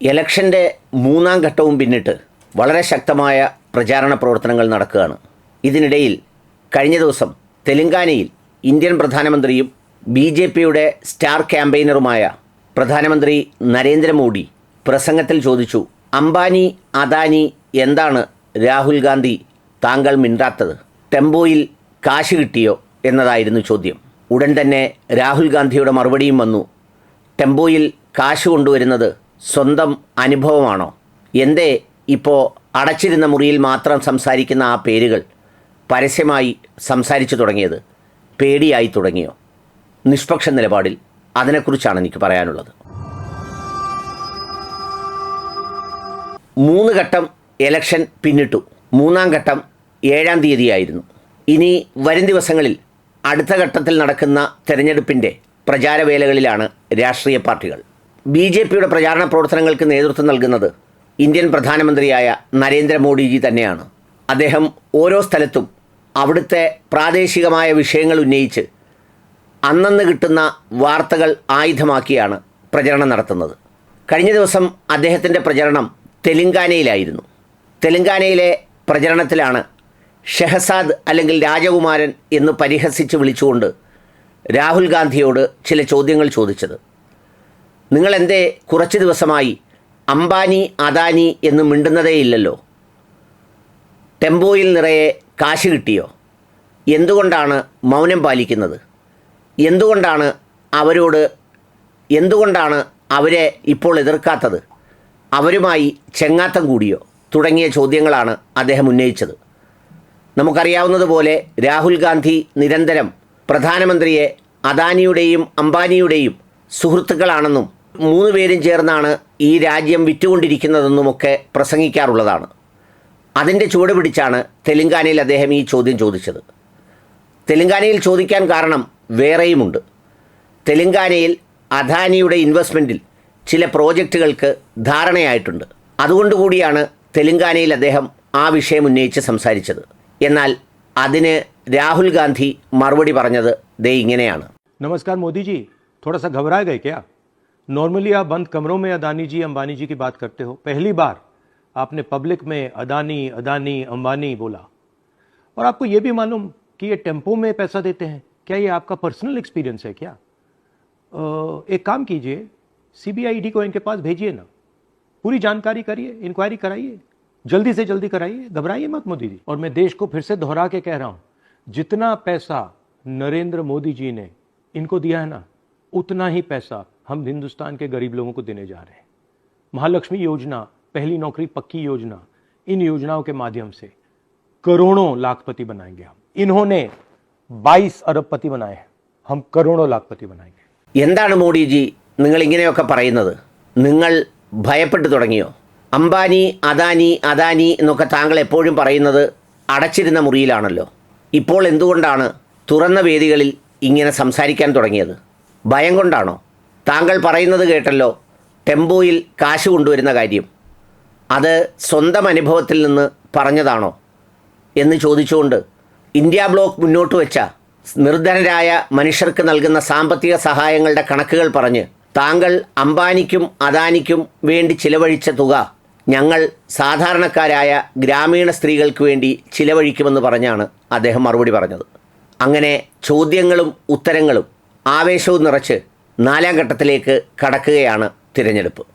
ഇലക്ഷന്റെ മൂന്നാം ഘട്ടവും പിന്നിട്ട് വളരെ ശക്തമായ പ്രചാരണ പ്രവർത്തനങ്ങൾ നടക്കുകയാണ്. ഇതിനിടയിൽ കഴിഞ്ഞ ദിവസം തെലങ്കാനയിൽ ഇന്ത്യൻ പ്രധാനമന്ത്രിയും ബി ജെ പിയുടെ സ്റ്റാർ ക്യാമ്പയിനറുമായ പ്രധാനമന്ത്രി നരേന്ദ്രമോദി പ്രസംഗത്തിൽ ചോദിച്ചു അംബാനി അദാനി എന്താണ് രാഹുൽ ഗാന്ധി താങ്കൾ മിണ്ടാത്തത്? ടെമ്പോയിൽ കാശ് കിട്ടിയോ? എന്നതായിരുന്നു ചോദ്യം. ഉടൻ തന്നെ രാഹുൽ ഗാന്ധിയുടെ മറുപടിയും വന്നു ടെമ്പോയിൽ കാശ് കൊണ്ടുവരുന്നത് സ്വന്തം അനുഭവമാണോ? എന്തേ ഇപ്പോൾ അടച്ചിരുന്ന മുറിയിൽ മാത്രം സംസാരിക്കുന്ന ആ പേരുകൾ പരസ്യമായി സംസാരിച്ചു തുടങ്ങിയത്? പേടിയായി തുടങ്ങിയോ? നിഷ്പക്ഷ നിലപാടിൽ അതിനെക്കുറിച്ചാണ് എനിക്ക് പറയാനുള്ളത്. മൂന്ന് ഘട്ടം എലക്ഷൻ പിന്നിട്ടു. മൂന്നാം ഘട്ടം ഏഴാം തീയതിയായിരുന്നു. ഇനി വരും ദിവസങ്ങളിൽ അടുത്ത ഘട്ടത്തിൽ നടക്കുന്ന തെരഞ്ഞെടുപ്പിന്റെ പ്രചാരവേലകളിലാണ് രാഷ്ട്രീയ പാർട്ടികൾ. ബി ജെ പിയുടെ പ്രചാരണ പ്രവർത്തനങ്ങൾക്ക് നേതൃത്വം നൽകുന്നത് ഇന്ത്യൻ പ്രധാനമന്ത്രിയായ നരേന്ദ്രമോദിജി തന്നെയാണ്. അദ്ദേഹം ഓരോ സ്ഥലത്തും അവിടുത്തെ പ്രാദേശികമായ വിഷയങ്ങൾ ഉന്നയിച്ച് അന്നന്ന് കിട്ടുന്ന വാർത്തകൾ ആയുധമാക്കിയാണ് പ്രചരണം നടത്തുന്നത്. കഴിഞ്ഞ ദിവസം അദ്ദേഹത്തിന്റെ പ്രചരണം തെലങ്കാനയിലായിരുന്നു. തെലങ്കാനയിലെ പ്രചരണത്തിലാണ് ഷെഹസാദ് അല്ലെങ്കിൽ രാജകുമാരൻ എന്ന് പരിഹസിച്ച് വിളിച്ചുകൊണ്ട് രാഹുൽ ഗാന്ധിയോട് ചില ചോദ്യങ്ങൾ ചോദിച്ചത്. നിങ്ങൾ എന്തേ കുറച്ച് ദിവസമായി അംബാനി അദാനി എന്ന് മിണ്ടുന്നതേയില്ലല്ലോ ടെമ്പോയിൽ നിറയെ കാശ് കിട്ടിയോ? എന്തുകൊണ്ടാണ് മൗനം പാലിക്കുന്നത്? എന്തുകൊണ്ടാണ് അവരോട് എന്തുകൊണ്ടാണ് അവരെ ഇപ്പോൾ എതിർക്കാത്തത്? അവരുമായി ചെങ്ങാത്തം കൂടിയോ? തുടങ്ങിയ ചോദ്യങ്ങളാണ് അദ്ദേഹം ഉന്നയിച്ചത്. നമുക്കറിയാവുന്നതുപോലെ രാഹുൽ ഗാന്ധി നിരന്തരം പ്രധാനമന്ത്രിയെ അദാനിയുടെയും അംബാനിയുടെയും സുഹൃത്തുക്കളാണെന്നും മൂന്ന് പേരും ചേർന്നാണ് ഈ രാജ്യം വിറ്റുകൊണ്ടിരിക്കുന്നതെന്നുമൊക്കെ പ്രസംഗിക്കാറുള്ളതാണ് അതിൻ്റെ ചുവട് പിടിച്ചാണ് തെലങ്കാനയിൽ അദ്ദേഹം ഈ ചോദ്യം ചോദിച്ചത് തെലങ്കാനയിൽ ചോദിക്കാൻ കാരണം വേറെയുമുണ്ട് തെലങ്കാനയിൽ അദാനിയുടെ ഇൻവെസ്റ്റ്മെൻറ്റിൽ ചില പ്രോജക്റ്റുകൾക്ക് ധാരണയായിട്ടുണ്ട് അതുകൊണ്ടുകൂടിയാണ് തെലങ്കാനയിൽ അദ്ദേഹം ആ വിഷയം ഉന്നയിച്ച് സംസാരിച്ചത് എന്നാൽ അതിന് രാഹുൽ ഗാന്ധി മറുപടി പറഞ്ഞത് ദേ ഇങ്ങനെയാണ് नमस्कार मोदी जी थोड़ा सा घबरा गए क्या नॉर्मली आप बंद कमरों में अदानी जी, अंबानी जी की बात करते हो। पहली बार आपने पब्लिक में अदानी अदानी, अंबानी बोला। और आपको ये भी मालूम कि ये टेंपो में पैसा देते हैं। क्या ये आपका पर्सनल एक्सपीरियंस है क्या? एक काम कीजिए, सीबीआई को इनके पास भेजिए ना। पूरी जानकारी करिए इंक्वायरी कराइए। जल्दी से जल्दी कराइए, घबराइए मत मोदी जी। और मैं देश को फिर से दोहरा के कह रहा हूँ, जितना पैसा नरेंद्र मोदी जी ने इनको दिया है ना, उतना ही पैसा हम हिंदुस्तान के गरीब लोगों को देने जा रहे हैं महालक्ष्मी योजना पहली नौकरी पक्की योजना इन योजनाओं के माध्यम से करोड़ों लाखपति बनाएंगे हम इन्होंने 22 अरबपति बनाए हैं हम करोड़ों लाखपति बनाएंगे എന്താണ് മോഡിജി നിങ്ങൾ ഇങ്ങനെയൊക്കെ പറയുന്നത് നിങ്ങൾ ഭയപ്പെട്ടു തുടങ്ങിയോ അംബാനി അദാനി അദാനി എന്നൊക്കെ താങ്കൾ എപ്പോഴും പറയുന്നത് അടച്ചിരുന്ന മുറിയിലാണല്ലോ ഇപ്പോൾ എന്തുകൊണ്ടാണ് തുറന്ന വേദികളിൽ ഇങ്ങനെ സംസാരിക്കാൻ തുടങ്ങിയത് ഭയം കൊണ്ടാണോ താങ്കൾ പറയുന്നത് കേട്ടല്ലോ ടെമ്പോയിൽ കാശ് കൊണ്ടുവരുന്ന കാര്യം. അത് സ്വന്തം അനുഭവത്തിൽ നിന്ന് പറഞ്ഞതാണോ എന്ന് ചോദിച്ചുകൊണ്ട് ഇന്ത്യ ബ്ലോക്ക് മുന്നോട്ട് വെച്ച നിർധനരായ മനുഷ്യർക്ക് നൽകുന്ന സാമ്പത്തിക സഹായങ്ങളുടെ കണക്കുകൾ പറഞ്ഞ് താങ്കൾ അംബാനിക്കും അദാനിക്കും വേണ്ടി ചിലവഴിച്ച തുക ഞങ്ങൾ സാധാരണക്കാരായ ഗ്രാമീണ സ്ത്രീകൾക്ക് വേണ്ടി ചിലവഴിക്കുമെന്ന് പറഞ്ഞാണ് അദ്ദേഹം മറുപടി പറഞ്ഞത്. അങ്ങനെ ചോദ്യങ്ങളും ഉത്തരങ്ങളും ആവേശവും നിറച്ച് നാലാം ഘട്ടത്തിലേക്ക് കടക്കുകയാണ് തിരഞ്ഞെടുപ്പ്.